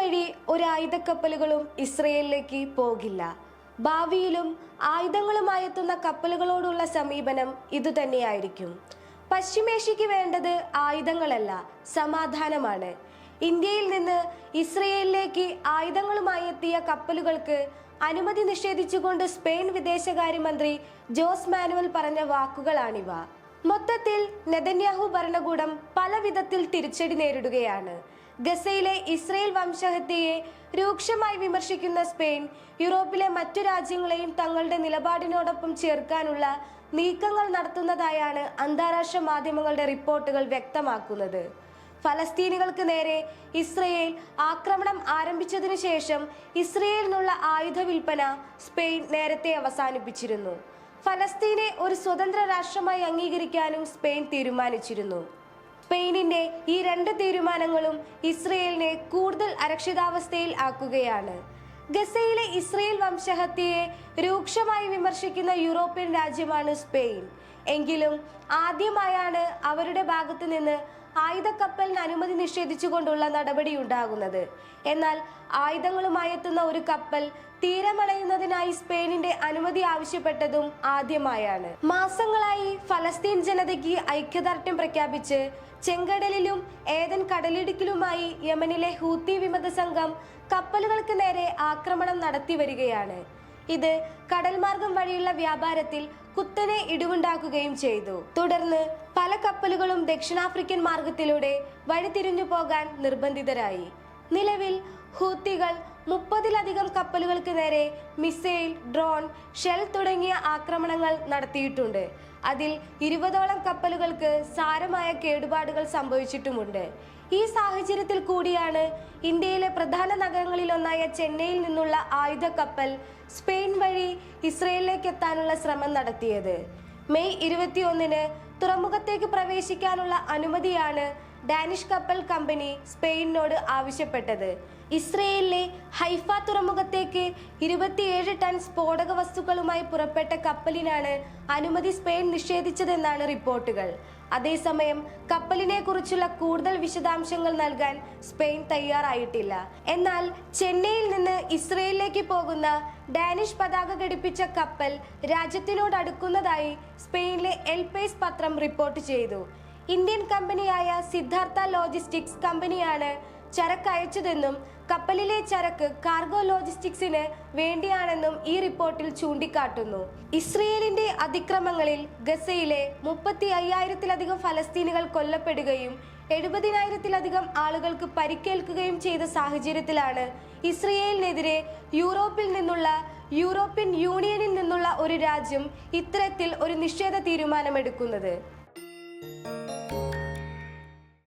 വഴി ഒരു ആയുധക്കപ്പലുകളും ഇസ്രയേലിലേക്ക് പോകില്ല. ഭാവിയിലും ആയുധങ്ങളുമായി എത്തുന്ന കപ്പലുകളോടുള്ള സമീപനം ഇതുതന്നെയായിരിക്കും. പശ്ചിമേഷ്യക്ക് വേണ്ടത് ആയുധങ്ങളല്ല സമാധാനമാണ്. ഇന്ത്യയിൽ നിന്ന് ഇസ്രയേലിലേക്ക് ആയുധങ്ങളുമായി എത്തിയ കപ്പലുകൾക്ക് അനുമതി നിഷേധിച്ചുകൊണ്ട് സ്പെയിൻ വിദേശകാര്യമന്ത്രി ജോസ് മാനുവൽ പറഞ്ഞ വാക്കുകളാണിവ. മൊത്തത്തിൽ നെതന്യാഹു ഭരണകൂടം പല വിധത്തിൽ തിരിച്ചടി നേരിടുകയാണ്. ഗസയിലെ ഇസ്രയേൽ വംശഹത്യയെ രൂക്ഷമായി വിമർശിക്കുന്ന സ്പെയിൻ യൂറോപ്പിലെ മറ്റു രാജ്യങ്ങളെയും തങ്ങളുടെ നിലപാടിനോടൊപ്പം ചേർക്കാനുള്ള നീക്കങ്ങൾ നടത്തുന്നതായാണ് അന്താരാഷ്ട്ര മാധ്യമങ്ങളുടെ റിപ്പോർട്ടുകൾ വ്യക്തമാക്കുന്നത്. ഫലസ്തീനികൾക്ക് നേരെ ഇസ്രയേൽ ആക്രമണം ആരംഭിച്ചതിനു ശേഷം ഇസ്രയേലിനുള്ള ആയുധ വിൽപ്പന സ്പെയിൻ നേരത്തെ അവസാനിപ്പിച്ചിരുന്നു. ഫലസ്തീനെ ഒരു സ്വതന്ത്ര രാഷ്ട്രമായി അംഗീകരിക്കാനും സ്പെയിൻ തീരുമാനിച്ചിരുന്നു. സ്പെയിനിന്റെ ഈ രണ്ട് തീരുമാനങ്ങളും ഇസ്രയേലിനെ കൂടുതൽ അരക്ഷിതാവസ്ഥയിൽ ആക്കുകയാണ്. ഗസയിലെ ഇസ്രയേൽ വംശഹത്യയെ രൂക്ഷമായി വിമർശിക്കുന്ന യൂറോപ്യൻ രാജ്യമാണ് സ്പെയിൻ. എങ്കിലും ആദ്യമായാണ് അവരുടെ ഭാഗത്തു നിന്ന് ആയുധക്കപ്പലിന് അനുമതി നിഷേധിച്ചുകൊണ്ടുള്ള നടപടിയുണ്ടാകുന്നത്. എന്നാൽ ആയുധങ്ങളുമായി എത്തുന്ന ഒരു കപ്പൽ തീരമണയുന്നതിനായി സ്പെയിനിന്റെ അനുമതി ആവശ്യപ്പെട്ടതും ആദ്യമായാണ്. മാസങ്ങളായി ഫലസ്തീൻ ജനതയ്ക്ക് ഐക്യദാർഢ്യം പ്രഖ്യാപിച്ച് ചെങ്കടലിലും ഏതൻ കടലിടുക്കിലുമായി യമനിലെ ഹൂത്തി വിമത സംഘം കപ്പലുകൾക്ക് നേരെ ആക്രമണം നടത്തി വരികയാണ് ഇത് കടൽമാർഗം വഴിയുള്ള വ്യാപാരത്തിൽ കുത്തനെ ഇടിവുണ്ടാക്കുകയും ചെയ്തു. തുടർന്ന് പല കപ്പലുകളും ദക്ഷിണാഫ്രിക്കൻ മാർഗത്തിലൂടെ വഴിതിരിഞ്ഞു പോകാൻ നിർബന്ധിതരായി. നിലവിൽ ഹൂത്തികൾ മുപ്പതിലധികം കപ്പലുകൾക്ക് നേരെ മിസൈൽ ഡ്രോൺ ഷെൽ തുടങ്ങിയ ആക്രമണങ്ങൾ നടത്തിയിട്ടുണ്ട്. അതിൽ ഇരുപതോളം കപ്പലുകൾക്ക് സാരമായ കേടുപാടുകൾ സംഭവിച്ചിട്ടുമുണ്ട്. ഈ സാഹചര്യത്തിൽ കൂടിയാണ് ഇന്ത്യയിലെ പ്രധാന നഗരങ്ങളിലൊന്നായ ചെന്നൈയിൽ നിന്നുള്ള ആയുധ കപ്പൽ സ്പെയിൻ വഴി ഇസ്രയേലിലേക്ക് എത്താനുള്ള ശ്രമം നടത്തിയത്. മെയ് ഇരുപത്തിയൊന്നിന് തുറമുഖത്തേക്ക് പ്രവേശിക്കാനുള്ള അനുമതിയാണ് ഡാനിഷ് കപ്പൽ കമ്പനി സ്പെയിനിനോട് ആവശ്യപ്പെട്ടത്. ഇസ്രയേലിലെ ഹൈഫ തുറമുഖത്തേക്ക് ഇരുപത്തിയേഴ് ടൺ സ്ഫോടക വസ്തുക്കളുമായി പുറപ്പെട്ട കപ്പലിനാണ് അനുമതി സ്പെയിൻ നിഷേധിച്ചതെന്നാണ് റിപ്പോർട്ടുകൾ. അതേസമയം കപ്പലിനെ കുറിച്ചുള്ള കൂടുതൽ വിശദാംശങ്ങൾ നൽകാൻ സ്പെയിൻ തയ്യാറായിട്ടില്ല. എന്നാൽ ചെന്നൈയിൽ നിന്ന് ഇസ്രയേലിലേക്ക് പോകുന്ന ഡാനിഷ് പതാക ഘടിപ്പിച്ച കപ്പൽ രാജ്യത്തിനോട് അടുക്കുന്നതായി സ്പെയിനിലെ എൽ പേസ് പത്രം റിപ്പോർട്ട് ചെയ്തു. ഇന്ത്യൻ കമ്പനിയായ സിദ്ധാർത്ഥ ലോജിസ്റ്റിക്സ് കമ്പനിയാണ് ചരക്ക് അയച്ചതെന്നും കപ്പലിലെ ചരക്ക് കാർഗോ ലോജിസ്റ്റിക്സിന് വേണ്ടിയാണെന്നും ഈ റിപ്പോർട്ടിൽ ചൂണ്ടിക്കാട്ടുന്നു. ഇസ്രയേലിന്റെ അതിക്രമങ്ങളിൽ ഗസയിലെ മുപ്പത്തി അയ്യായിരത്തിലധികം ഫലസ്തീനുകൾ കൊല്ലപ്പെടുകയും എഴുപതിനായിരത്തിലധികം ആളുകൾക്ക് പരിക്കേൽക്കുകയും ചെയ്ത സാഹചര്യത്തിലാണ് ഇസ്രയേലിനെതിരെ യൂറോപ്പിൽ നിന്നുള്ള യൂറോപ്യൻ യൂണിയനിൽ നിന്നുള്ള ഒരു രാജ്യം ഇത്തരത്തിൽ ഒരു നിഷേധ തീരുമാനമെടുക്കുന്നത്.